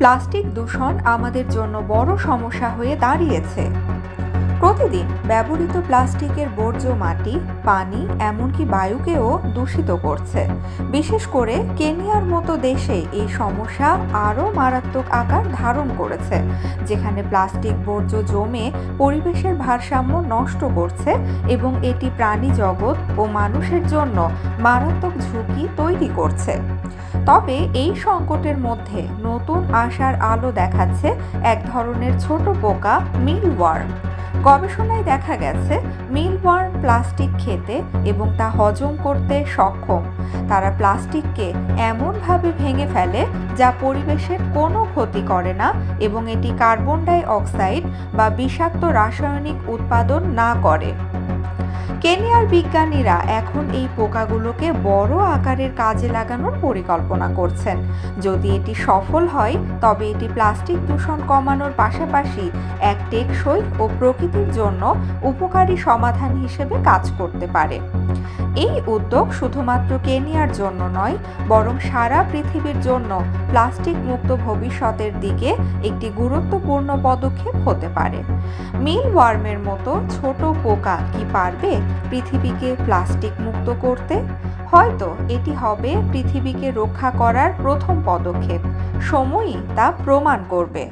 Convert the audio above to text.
Plastic দূষণ আমাদের জন্য বড় সমস্যা হয়ে দাঁড়িয়েছে। প্রতিদিন ব্যবহৃত প্লাস্টিকের বর্জ্য মাটি, পানি, এমনকি বায়ুকেও দূষিত করছে। বিশেষ করে কেনিয়ার মতো দেশে এই সমস্যা আরও মারাত্মক আকার ধারণ করেছে, যেখানে প্লাস্টিক বর্জ্য জমে পরিবেশের ভারসাম্য নষ্ট করছে এবং এটি প্রাণী জগৎ ও মানুষের জন্য মারাত্মক ঝুঁকি তৈরি করছে। তবে এই সংকটের মধ্যে নতুন আশার আলো দেখাচ্ছে এক ধরনের ছোট পোকা মিলওয়ার্ম গবেষণায় দেখা গেছে, মিলবর্ন প্লাস্টিক খেতে এবং তা হজম করতে সক্ষম। তারা প্লাস্টিককে এমনভাবে ভেঙে ফেলে যা পরিবেশের কোনো ক্ষতি করে না এবং এটি কার্বন ডাই অক্সাইড বা বিষাক্ত রাসায়নিক উৎপাদন না করে। কেনিয়ার বিজ্ঞানীরা এখন এই পোকাগুলোকে বড় আকারের কাজে লাগানোর পরিকল্পনা করছেন। যদি এটি সফল হয়, তবে এটি প্লাস্টিক দূষণ কমানোর পাশাপাশি এক টেকসই ও প্রকৃতির জন্য উপকারী সমাধান হিসেবে কাজ করতে পারে। এই উদ্যোগ শুধুমাত্র কেনিয়ার জন্য নয়, বরং সারা পৃথিবীর জন্য প্লাস্টিক মুক্ত ভবিষ্যতের দিকে একটি গুরুত্বপূর্ণ পদক্ষেপ হতে পারে। মিল ওয়ার্মের মতো ছোট পোকা কি পারবে? পৃথিবীকে প্লাস্টিক মুক্ত করতে, হয়তো এটি হবে পৃথিবীকে রক্ষা করার প্রথম পদক্ষেপ। সময়ই তা প্রমাণ করবে।